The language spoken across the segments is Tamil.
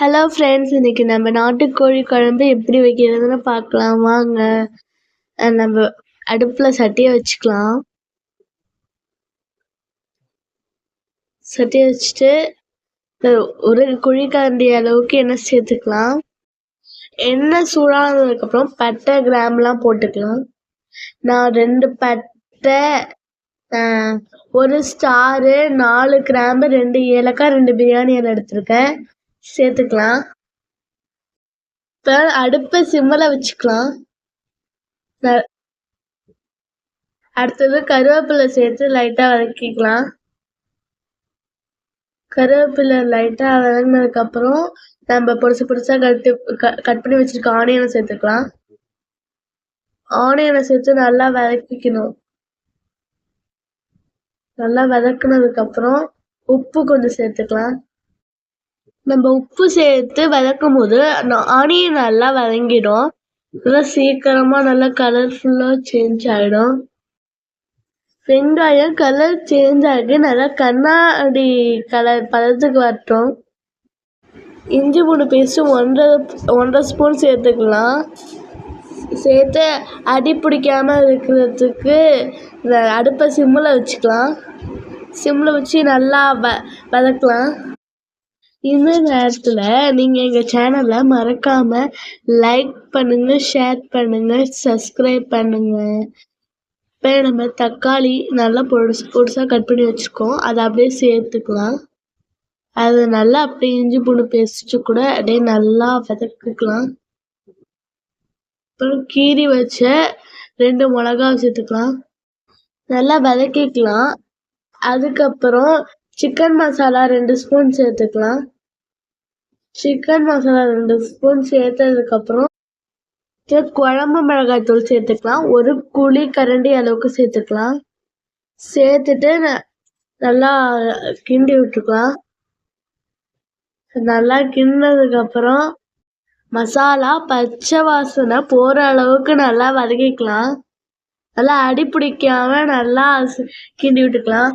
ஹலோ ஃப்ரெண்ட்ஸ் இன்னைக்கு நம்ம நாட்டுக்கோழி குழம்பு எப்படி வைக்கிறதுன்னு பார்க்கலாம். வாங்க. நம்ம அடுப்பில் சட்டியை வச்சுக்கலாம். சட்டியை வச்சுட்டு ஒரு குழிக்கரண்டி அளவுக்கு எண்ணெய் சேர்த்துக்கலாம். எண்ணெய் சூடானதுக்கப்புறம் பட்டை கிராம்லாம் போட்டுக்கலாம். நான் ரெண்டு பட்டை ஒரு ஸ்டாரு நாலு கிராம்பு ரெண்டு ஏலக்காய் ரெண்டு பிரியாணி இலை எடுத்திருக்கேன். சேர்த்துக்கலாம். இப்போ அடுப்பை சிம்மில் வச்சுக்கலாம். அடுத்தது கருவேப்பிலை சேர்த்து லைட்டாக வதக்கிக்கலாம். கருவேப்பிலை லைட்டாக வதங்கினதுக்கப்புறம் நம்ம பொடிசு பொடிசாக கட்டு கட் பண்ணி வச்சுருக்க ஆனியனை சேர்த்துக்கலாம். ஆனியனை சேர்த்து நல்லா வதக்கிக்கணும். நல்லா வதக்குனதுக்கப்புறம் உப்பு கொஞ்சம் சேர்த்துக்கலாம். நம்ம உப்பு சேர்த்து வதக்கும் போது ஆனியன் நல்லா வதங்கிடும். நல்லா சீக்கிரமா நல்லா கலர்ஃபுல்லாக சேஞ்ச் ஆகிடும் வெங்காயம் கலர் சேஞ்ச் ஆகி நல்லா கண்ணாடி கலர் பதத்துக்கு வரட்டும். இஞ்சி பூண்டு பேஸ்ட்டு ஒன்றரை ஒன்றரை ஸ்பூன் சேர்த்துக்கலாம். சேர்த்து அடி பிடிக்காம இருக்கிறதுக்கு இந்த அடுப்பை சிம்மில் வச்சுக்கலாம். சிம்மில் வச்சு நல்லா வ வதக்கலாம். இந்த நேரத்தில் நீங்கள் எங்கள் சேனலை மறக்காமல் லைக் பண்ணுங்கள் ஷேர் பண்ணுங்கள் சப்ஸ்கிரைப் பண்ணுங்கள் இப்போ நம்ம தக்காளி நல்லா பொடுசு பொடுசாக கட் பண்ணி வச்சுருக்கோம். அதை அப்படியே சேர்த்துக்கலாம். அது நல்லா அப்படியே இஞ்சி பூண்டு பேஸ்ட்டு கூட அப்படியே நல்லா வதக்கிக்கலாம். அப்புறம் கீரி வச்ச ரெண்டு மிளகா சேர்த்துக்கலாம். நல்லா வதக்கிக்கலாம். அதுக்கப்புறம் சிக்கன் மசாலா ரெண்டு ஸ்பூன் சேர்த்துக்கலாம். சிக்கன் மசாலா ரெண்டு ஸ்பூன் சேர்த்ததுக்கப்புறம் குழம்பு மிளகாய் தூள் சேர்த்துக்கலாம். ஒரு குழி கரண்டி அளவுக்கு சேர்த்துக்கலாம். சேர்த்துட்டு ந- நல்லா கிண்டி விட்டுக்கலாம். நல்லா கிண்டினதுக்கப்புறம் மசாலா பச்சை வாசனை போகிற அளவுக்கு நல்லா வதக்கிக்கலாம். நல்லா அடி பிடிக்காம நல்லா கிண்டி விட்டுக்கலாம்.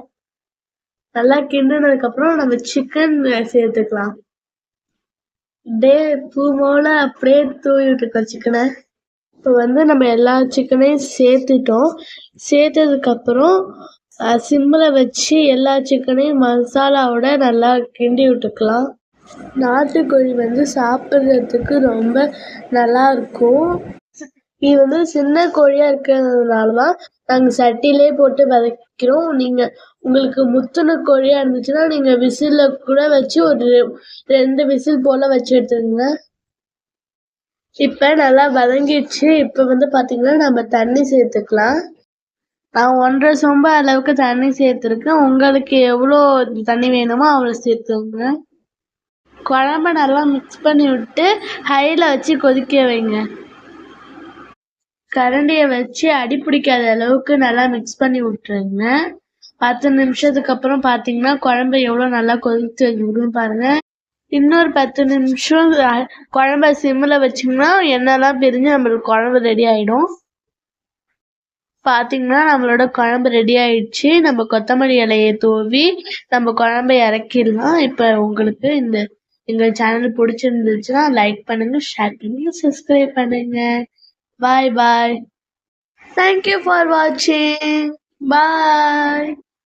நல்லா கிண்டினதுக்கப்புறம் நம்ம சிக்கன் சேர்த்துக்கலாம். டே பூ போல அப்படியே தூவி விட்டுக்கலாம் சிக்கனை இப்போ வந்து நம்ம எல்லா சிக்கனையும் சேர்த்துட்டோம். சேர்த்ததுக்கப்புறம் சிம்மில் வச்சு எல்லா சிக்கனையும் மசாலாவோட நல்லா கிண்டி விட்டுக்கலாம். நாட்டுக்கோழி வந்து சாப்பிட்றதுக்கு ரொம்ப நல்லா இருக்கும். இது வந்து சின்ன கோழியாக இருக்கிறதுனால தான் நாங்கள் சட்டிலே போட்டு வதக்கிறோம். நீங்கள் உங்களுக்கு முத்தின கோழியாக இருந்துச்சுன்னா நீங்கள் விசிலில் கூட வச்சு ஒரு ரெ- ரெண்டு விசில் போல் வச்சு எடுத்துக்கோங்க. இப்போ நல்லா வதங்கிடுச்சு. இப்போ வந்து பார்த்திங்கன்னா நம்ம தண்ணி சேர்த்துக்கலாம். நான் ஒன்றரை சொம்ப அளவுக்கு தண்ணி சேர்த்துருக்கேன். உங்களுக்கு எவ்வளோ தண்ணி வேணுமோ அவ்வளோ சேர்த்துக்கோங்க. குழம்ப நல்லா மிக்ஸ் பண்ணி விட்டு ஹையில் வச்சு கொதிக்க வைங்க. கரண்டியை வச்சு அடி பிடிக்காத அளவுக்கு நல்லா மிக்ஸ் பண்ணி விட்டுருங்க. பத்து நிமிஷத்துக்கு அப்புறம் பார்த்தீங்கன்னா குழம்பு எவ்வளோ நல்லா கொதித்து வைக்கணும்னு பாருங்க. இன்னொரு பத்து நிமிஷம் குழம்ப சிம்மில் வச்சிங்கன்னா எண்ணெய்லாம் பிரிஞ்சு நம்மளுக்கு குழம்பு ரெடி ஆகிடும் பார்த்தீங்கன்னா நம்மளோட குழம்பு ரெடி ஆயிடுச்சு. நம்ம கொத்தமல்லி இலையை தூவி நம்ம குழம்ப இறக்கிடலாம். இப்போ உங்களுக்கு இந்த எங்கள் சேனல் பிடிச்சிருந்துச்சுன்னா லைக் பண்ணுங்கள் ஷேர் பண்ணுங்க subscribe Bye bye. Thank you for watching. Bye.